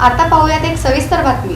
आता पाहूयात एक सविस्तर बातमी.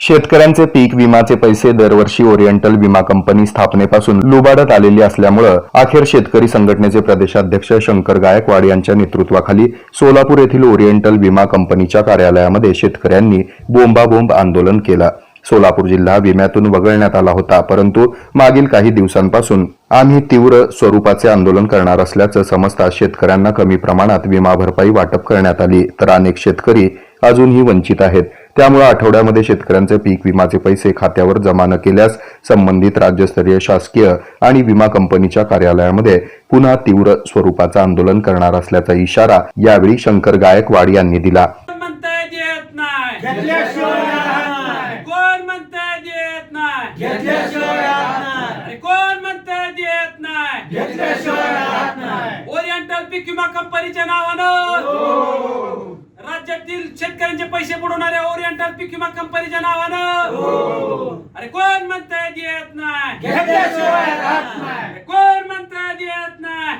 शेतकऱ्यांचे पीक विमाचे पैसे दरवर्षी ओरिएंटल विमा कंपनी स्थापनेपासून लुबाडत आलेली असल्यामुळं अखेर शेतकरी संघटनेचे प्रदेशाध्यक्ष शंकर गायकवाड यांच्या नेतृत्वाखाली सोलापूर येथील ओरिएंटल विमा कंपनीच्या कार्यालयामध्ये शेतकऱ्यांनी बोंबाबोंब आंदोलन केलं. सोलापूर जिल्हा विम्यातून वगळण्यात आला होता. परंतु मागील काही दिवसांपासून आम्ही तीव्र स्वरूपाचे आंदोलन करणार असल्याचं समजता शेतकऱ्यांना कमी प्रमाणात विमा भरपाई वाटप करण्यात आली. तर अनेक शेतकरी अजूनही वंचित आहेत. त्यामुळे आठवड्यामध्ये शेतकऱ्यांचे पीक विमाचे पैसे खात्यावर जमा न केल्यास संबंधित राज्यस्तरीय शासकीय आणि विमा कंपनीच्या कार्यालयामध्ये पुन्हा तीव्र स्वरूपाचं आंदोलन करणार असल्याचा इशारा यावेळी शंकर गायकवाड यांनी दिला कोण म्हणताय देत नाही कोण म्हणताय देत नाही अरे कोण म्हणताय देत नाही ओरिएंटल पीक विमा कंपनीच्या नावानं राज्यातील शेतकऱ्यांचे पैसे बुडवणाऱ्या ओरिएंटल पीक विमा कंपनीच्या नावानं. अरे कोण म्हणताय देत नाही? कोण म्हणताय देत नाही?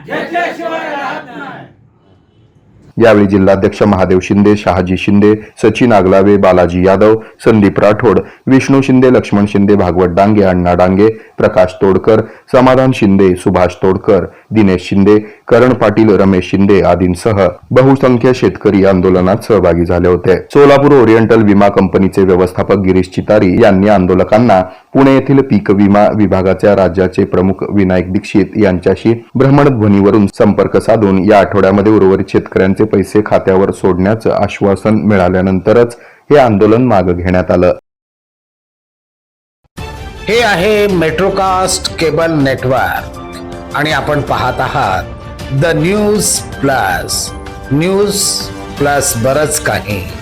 यावेळी जिल्हाध्यक्ष महादेव शिंदे शहाजी शिंदे सचिन आगलावे बालाजी यादव संदीप राठोड विष्णू शिंदे लक्ष्मण शिंदे भागवत डांगे अण्णा डांगे प्रकाश तोडकर समाधान शिंदे सुभाष तोडकर दिनेश शिंदे करण पाटील रमेश शिंदे आदींसह बहुसंख्य शेतकरी आंदोलनात सहभागी झाले होते. सोलापूर ओरिएंटल विमा कंपनीचे व्यवस्थापक गिरीश चितारी यांनी आंदोलकांना पुणे येथील पीक विमा विभागाच्या राज्याचे प्रमुख विनायक दीक्षित यांच्याशी भ्रमणध्वनीवरून संपर्क साधून या आठवड्यामध्ये उर्वरित शेतकऱ्यांचे पैसे खात्यावर सोडण्याचं आश्वासन मिळाल्यानंतरच हे आंदोलन मागे घेण्यात आलं. हे आहे मेट्रोकास्ट केबल नेटवर्क. आणि आपण पाहत आहात the news plus. News plus बरच काही.